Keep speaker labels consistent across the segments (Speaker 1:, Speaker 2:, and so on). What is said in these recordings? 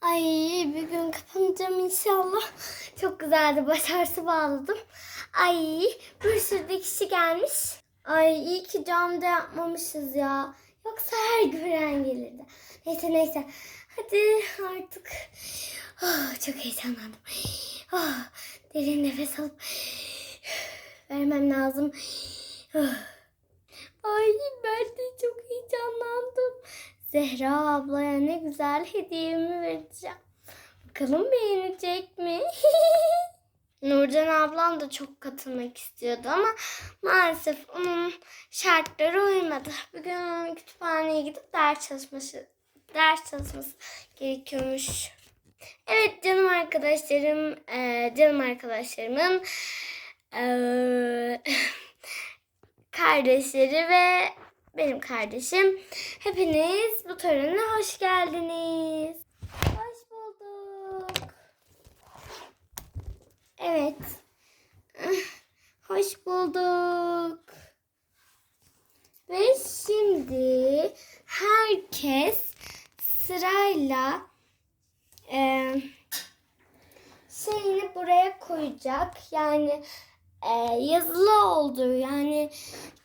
Speaker 1: Ay bir gün kapanacağım inşallah. Çok güzeldi. Başarısı bağladım. Ay bir sürü de kişi gelmiş. Ay iyi ki camda yapmamışız ya. Yoksa her gören gelirdi. Neyse neyse. Hadi artık. Oh, çok heyecanlandım. Oh, derin nefes alıp vermem lazım. Oh. Ay ben de çok heyecanlandım. Zehra ablaya ne güzel hediyemi vereceğim. Bakalım beğenecek mi? Nurcan ablam da çok katılmak istiyordu ama maalesef onun şartları uymadı. Bugün onun kütüphaneye gidip ders çalışması ders çalışması gerekiyormuş. Evet canım arkadaşlarım, eee, canım arkadaşlarımın eee, kardeşleri ve benim kardeşim. Hepiniz bu törene hoş geldiniz. Hoş bulduk. Evet. Hoş bulduk. Ve şimdi herkes sırayla eee şeyini buraya koyacak. Yani e, yazılı olduğu yani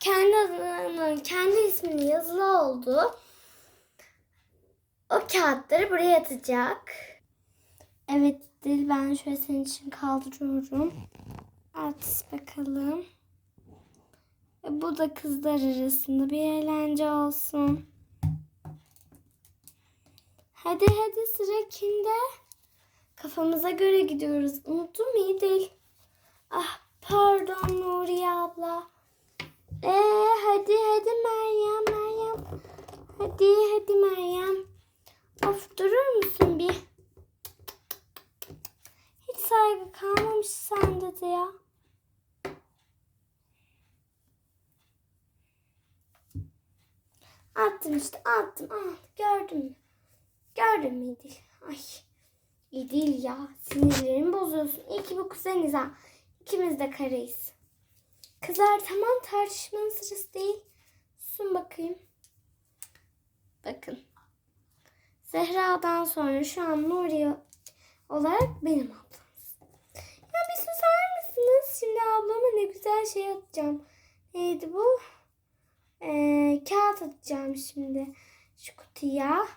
Speaker 1: kendi adının, kendi isminin yazılı olduğu o kağıtları buraya atacak. Evet Dil ben şöyle senin için kaldırıyorum. At bakalım. Ve bu da kızlar arasında bir eğlence olsun. Hadi hadi sıra kimde? Kafamıza göre gidiyoruz. Unuttun mu iyi değil. Ah pardon Nuriye abla. Ee hadi hadi Meryem Meryem. Hadi hadi Meryem. Of durur musun bir? Hiç saygı kalmamış sende de ya. Attım işte attım. Ah, gördün mü? Gördün mü İdil? Ay. İdil ya. Sinirlerimi bozuyorsun. İyi ki bu kuzeniz ha. İkimiz de karayız. Kızlar tamam tartışmanın sırası değil. Susun bakayım. Bakın. Zehra'dan sonra şu an Nuriye olarak benim ablamız. Ya bir susar mısınız? Şimdi ablama ne güzel şey atacağım. Neydi bu? Ee, kağıt atacağım şimdi. Şu kutuya.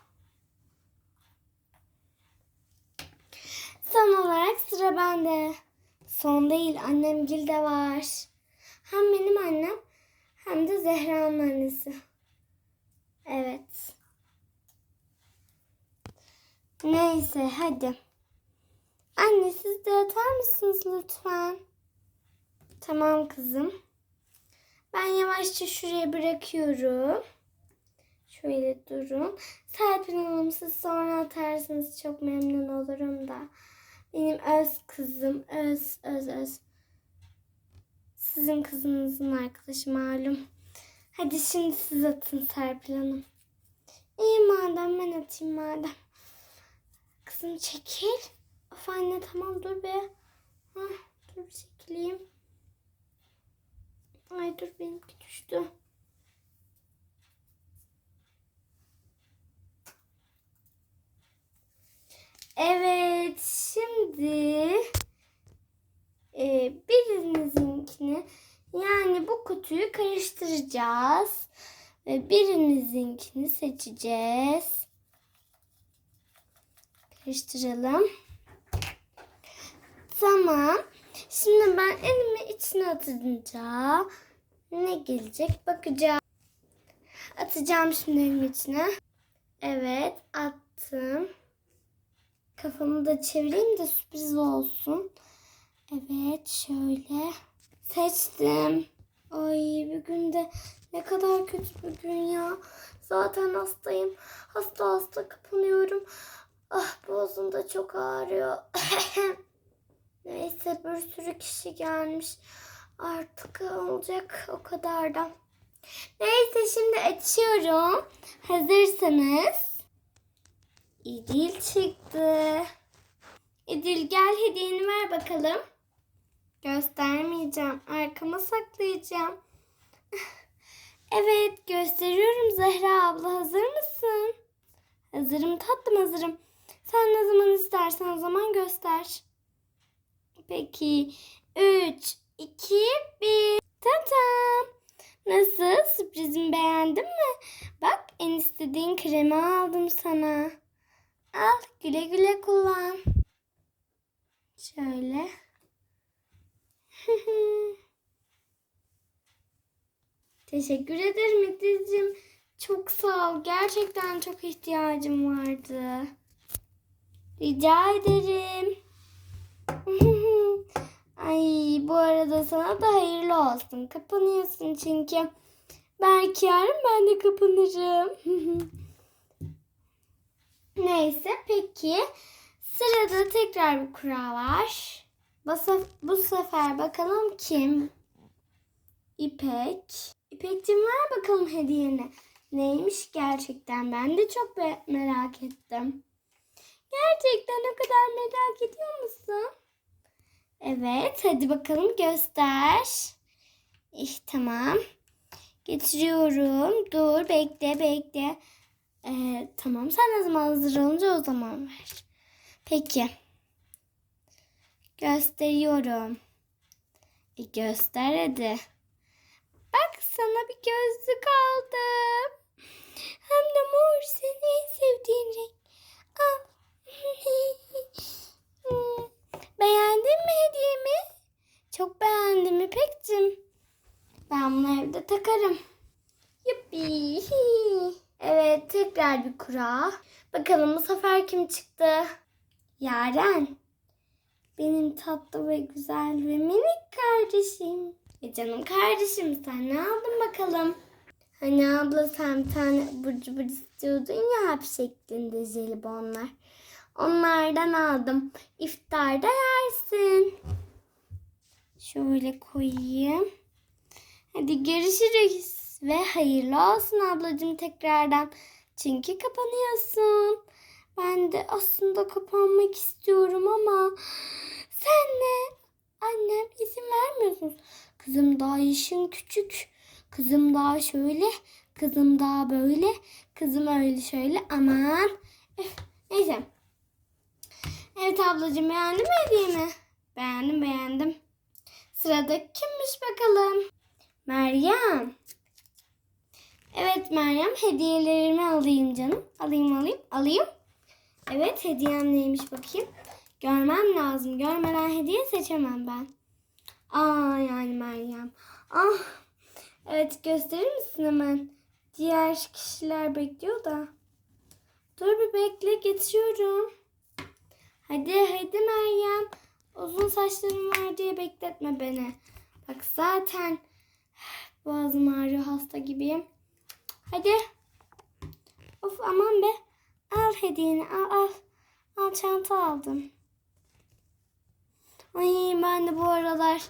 Speaker 1: Son olarak sıra bende. Son değil annem Gil de var. Hem benim annem hem de Zehra'nın annesi. Evet. Neyse hadi. Anne siz de atar mısınız lütfen? Tamam kızım. Ben yavaşça şuraya bırakıyorum. Şöyle durun. Serpil Hanım siz sonra atarsınız çok memnun olurum da. Benim öz kızım. Öz, öz, öz. Sizin kızınızın arkadaşı malum. Hadi şimdi siz atın Serpil Hanım. İyi madem ben atayım madem. Kızım çekil. Of anne tamam dur be. Hah, dur bir çekileyim. Ay dur benimki düştü. Evet şimdi e, birinizinkini yani bu kutuyu karıştıracağız. Ve birinizinkini seçeceğiz. Karıştıralım. Tamam. Şimdi ben elimi içine atınca ne gelecek bakacağım. Atacağım şimdi elimi içine. Evet attım. Kafamı da çevireyim de sürpriz olsun. Evet şöyle. Seçtim. Ay bir günde ne kadar kötü bir gün ya. Zaten hastayım. Hasta hasta kapanıyorum. Ah boğazım da çok ağrıyor. Neyse bir sürü kişi gelmiş. Artık olacak o kadar da. Neyse şimdi açıyorum. Hazırsanız. İdil çıktı. İdil gel hediyeni ver bakalım. Göstermeyeceğim. Arkama saklayacağım. Evet gösteriyorum Zehra abla. Hazır mısın? Hazırım tatlım hazırım. Sen ne zaman istersen o zaman göster. Peki. 3, 2, 1. Tatam. Nasıl? Sürprizimi beğendin mi? Bak en istediğin kremi aldım sana. Al güle güle kullan. Şöyle. Teşekkür ederim Ediz'cim. Çok sağ ol. Gerçekten çok ihtiyacım vardı. Rica ederim. Ay bu arada sana da hayırlı olsun. Kapanıyorsun çünkü. Belki yarın ben de kapanırım. Neyse peki. Sırada tekrar bir kura var. Bu, bu sefer bakalım kim? İpek. İpek'cim ver bakalım hediyeni. Neymiş gerçekten? Ben de çok merak ettim. Gerçekten o kadar merak ediyor musun? Evet, hadi bakalım göster. İşte tamam. Getiriyorum. Dur, bekle, bekle. Ee, tamam, sen ne zaman hazır olunca o zaman ver. Peki. Gösteriyorum. E göster hadi. Bak sana bir gözlük aldım. Hem de mor senin en sevdiğin renk. Al. Beğendin mi hediyemi? Çok beğendim İpek'cim. Ben bunu evde takarım. Yuppi. Evet tekrar bir kura. Bakalım bu sefer kim çıktı? Yaren. Benim tatlı ve güzel ve minik kardeşim. E canım kardeşim sen ne aldın bakalım? Hani abla sen bir tane abur cubur istiyordun ya hap şeklinde jelibonlar. Onlardan aldım. İftarda yersin. Şöyle koyayım. Hadi görüşürüz. Ve hayırlı olsun ablacığım tekrardan. Çünkü kapanıyorsun. Ben de aslında kapanmak istiyorum ama sen ne? Annem izin vermiyorsun. Kızım daha yaşın küçük. Kızım daha şöyle. Kızım daha böyle. Kızım öyle şöyle. Aman. Öf, Neyse. Evet ablacığım beğendin mi hediyemi? Beğendim beğendim. Sırada kimmiş bakalım? Meryem. Evet Meryem hediyelerimi alayım canım. Alayım alayım alayım. Evet hediyem neymiş bakayım. Görmem lazım. Görmeden hediye seçemem ben. Aa yani Meryem. Ah. Evet gösterir misin hemen? Diğer kişiler bekliyor da. Dur bir bekle getiriyorum. Hadi hadi Meryem. Uzun saçlarım var diye bekletme beni. Bak zaten boğazım ağrıyor hasta gibiyim. Hadi. Of aman be. Al hediyeni al al. Al çanta aldım. Ay ben de bu aralar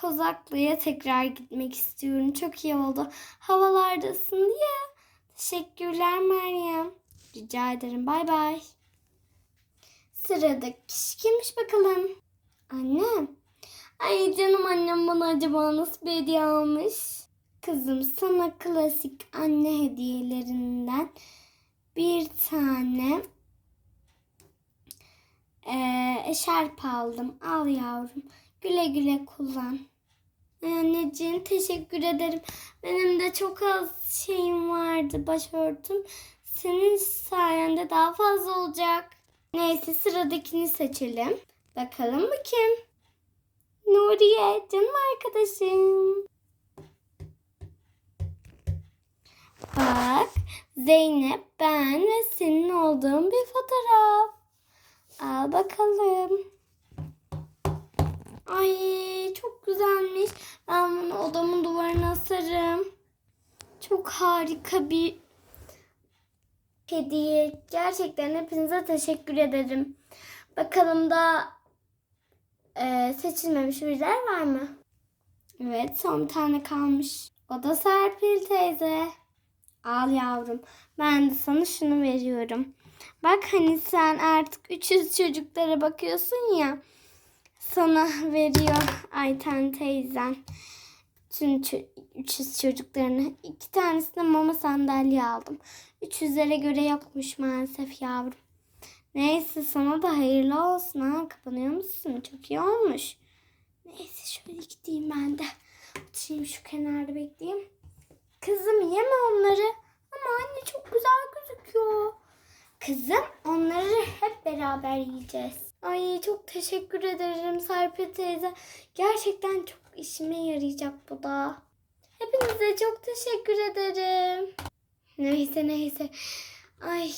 Speaker 1: Kozaklı'ya tekrar gitmek istiyorum. Çok iyi oldu. Havalar da ısındı ya. Teşekkürler Meryem. Rica ederim. Bay bay. Sıradaki kişi kimmiş bakalım? Annem. Ay canım annem bana acaba nasıl bir hediye almış? Kızım sana klasik anne hediyelerinden bir tane eee eşarp aldım. Al yavrum. Güle güle kullan. Anneciğim teşekkür ederim. Benim de çok az şeyim vardı başörtüm. Senin sayende daha fazla olacak. Neyse sıradakini seçelim. Bakalım mı kim? Nuriye canım arkadaşım. Bak Zeynep ben ve senin olduğum bir fotoğraf. Al bakalım. Ay çok güzelmiş. Ben bunu odamın duvarına asarım. Çok harika bir hediye. Gerçekten hepinize teşekkür ederim. Bakalım da e, seçilmemiş biriler var mı? Evet son bir tane kalmış. O da Serpil teyze. Al yavrum. Ben de sana şunu veriyorum. Bak hani sen artık 300 çocuklara bakıyorsun ya. Sana veriyor Ayten teyzen. Tüm ço- 300 çocuklarını. iki tanesine mama sandalye aldım. 300'lere göre yokmuş maalesef yavrum. Neyse sana da hayırlı olsun ha. Kapanıyor musun? Çok iyi olmuş. Neyse şöyle gideyim ben de. Oturayım şu kenarda bekleyeyim. Kızım yeme onları. Ama anne çok güzel gözüküyor. Kızım onları hep beraber yiyeceğiz. Ay çok teşekkür ederim Serpil teyze. Gerçekten çok işime yarayacak bu da. Hepinize çok teşekkür ederim. Neyse neyse. Ay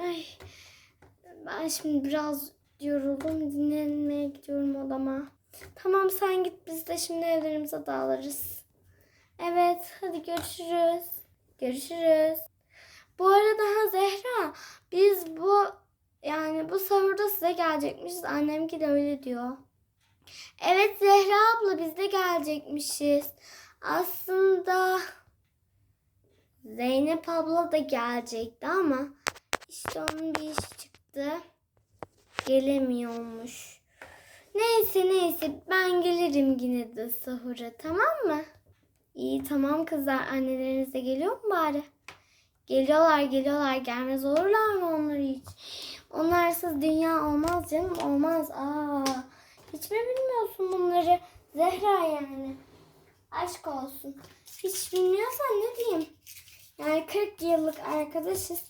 Speaker 1: ay. Ben şimdi biraz yoruldum. Dinlenmeye gidiyorum odama. Tamam sen git biz de şimdi evlerimize dağılırız. Evet hadi görüşürüz. Görüşürüz. Bu arada ha Zehra biz bu yani bu sahurda size gelecekmişiz. Annemki de öyle diyor. Evet Zehra abla biz de gelecekmişiz. Aslında Zeynep abla da gelecekti ama işte onun bir işi çıktı. Gelemiyormuş. Neyse neyse ben gelirim yine de sahura tamam mı? İyi tamam kızlar anneleriniz de geliyor mu bari? Geliyorlar geliyorlar gelmez olurlar mı onlar hiç? Onlarsız dünya olmaz canım olmaz. Aa, hiç mi bilmiyorsun bunları? Zehra yani. Aşk olsun. Hiç bilmiyorsan ne diyeyim? Yani 40 yıllık arkadaşız.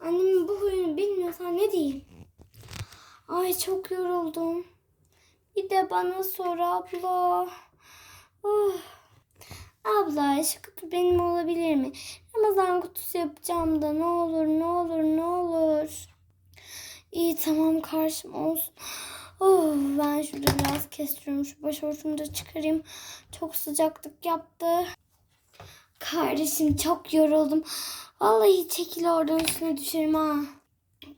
Speaker 1: Annemin bu huyunu bilmiyorsan ne diyeyim? Ay çok yoruldum. Bir de bana sor abla. Oh. Abla şu kutu benim olabilir mi? Ramazan kutusu yapacağım da ne olur ne olur ne olur. İyi tamam karşım olsun. Oh, ben şurada biraz kestiriyorum. Şu başörtümü de çıkarayım. Çok sıcaklık yaptı. Kardeşim çok yoruldum. Vallahi çekil oradan üstüne düşerim ha.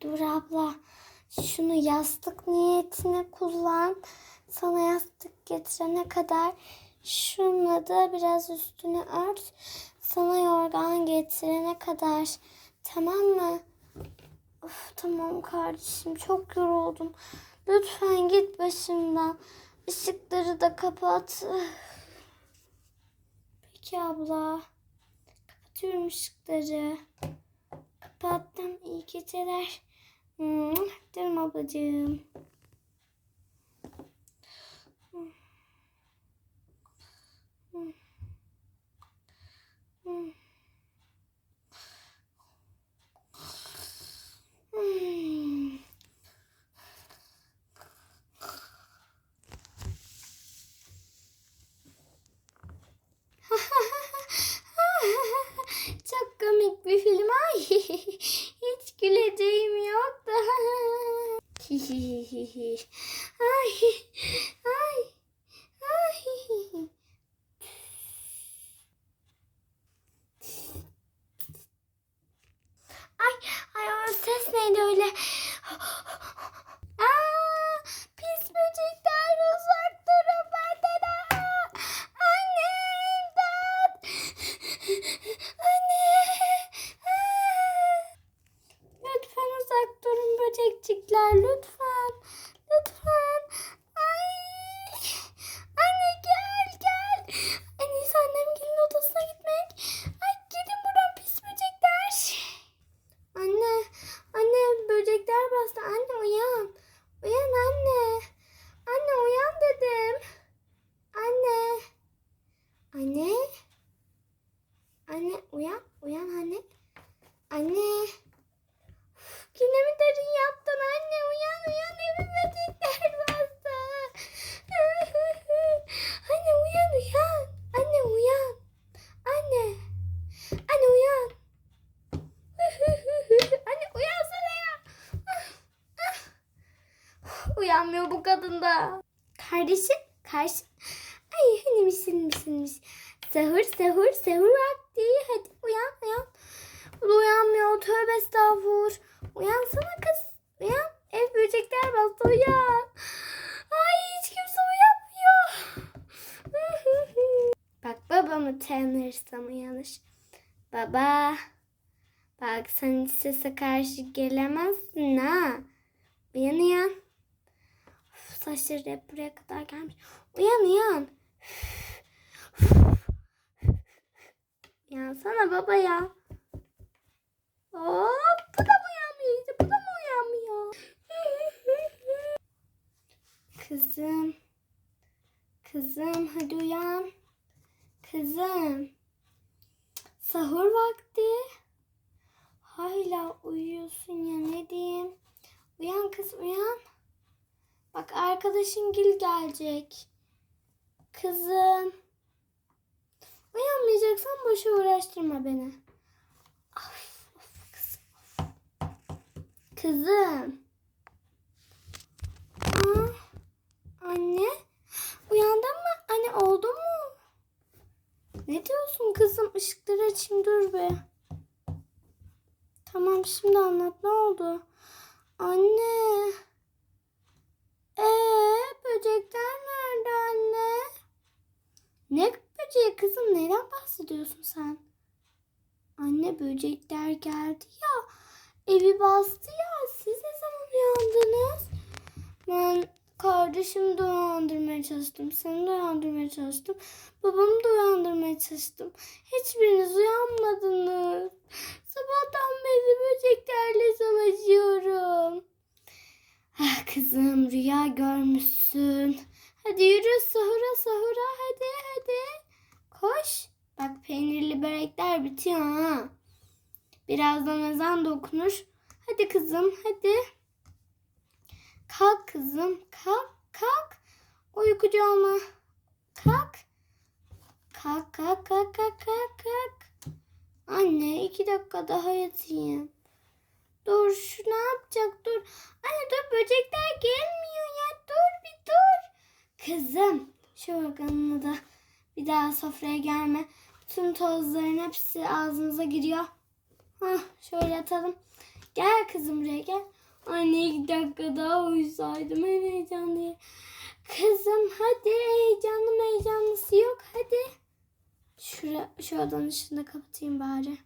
Speaker 1: Dur abla. Şunu yastık niyetine kullan. Sana yastık getirene kadar şunla da biraz üstünü ört. Sana yorgan getirene kadar. Tamam mı? Of, tamam kardeşim çok yoruldum. Lütfen git başımdan. Işıkları da kapat. Peki abla. Kapatıyorum ışıkları. Kapattım. İyi geceler. Canım ablacığım. Çok komik bir film. Ay, hiç güleceğim yok da. ay, ay, ay. Ay, ay o ses neydi öyle? Aa, pis böcekler uzak durun benden. Aa, Anne imdat. Anne. Aa. Lütfen uzak durun böcekçikler lütfen. Lütfen. Ay. Anne gel gel. En iyisi annemgilin odasına gitmek. Ay gidin buradan pis böcekler. Anne, anne böcekler bastı. Anne uyan. Uyan anne. Anne uyan dedim. Anne. Anne. Anne uyan. Uyan anne. Anne. Uf, Yine mi derin yaptın anne? Uyan uyan evi böcekler bastı. anne uyan uyan. Anne uyan. Anne. Anne uyan. Anne uyansana ya. Uyanmıyor bu kadın da. Kardeşim, karşı. Ay hani misin misinmiş. Sahur, sahur, sahur vakti. Hadi uyan, uyan. Uyanmıyor. Tövbe estağfur. Uyansana kız. Uyan. Ev böcekler bastı. Uyan. Ay hiç kimse uyanmıyor. Bak babamı tanırsam uyanır. Baba. Bak sen hiç sese karşı gelemezsin ha. Uyan uyan. Saçları hep buraya kadar gelmiş. Uyan uyan. Uyansana baba ya. Hop bu da mı uyanmıyor? Bu da mı uyanmıyor? Kızım. Kızım hadi uyan. Kızım. Sahur vakti. Hala uyuyorsun ya ne diyeyim. Uyan kız uyan. Bak arkadaşın Gil gelecek. Kızım. Uyanmayacaksan boşa uğraştırma beni. Of, of kızım. Kızım. Aa, anne. Uyandın mı? Anne oldu mu? Ne diyorsun kızım? Işıkları açayım dur be. Tamam şimdi anlat ne oldu? Anne. Ee, böcekler nerede anne? Ne böceği kızım? Neden bahsediyorsun sen? Anne böcekler geldi ya. Evi bastı ya. Siz ne zaman uyandınız? Ben kardeşimi de uyandırmaya çalıştım. Seni de uyandırmaya çalıştım. Babamı da uyandırmaya çalıştım. Hiçbiriniz uyanmadınız. Sabahtan beri böceklerle savaşıyorum. Ah kızım rüya görmüşsün. Hadi yürü sahura sahura hadi hadi. Koş. Bak peynirli börekler bitiyor ha. Birazdan ezan da okunur. Hadi kızım hadi. Kalk kızım kalk kalk. Uykucu olma. Kalk. Kalk kalk kalk kalk kalk. Anne iki dakika daha yatayım. Dur şu ne yapacak dur. Anne dur böcekler gelmiyor ya dur bir dur. Kızım şu organını da bir daha sofraya gelme. Tüm tozların hepsi ağzınıza giriyor. Hah şöyle atalım. Gel kızım buraya gel. Anne iki dakika daha uyusaydım en heyecanlıyım. Kızım hadi heyecanlı heyecanlısı yok hadi. Şura, şu odanın ışığını kapatayım bari.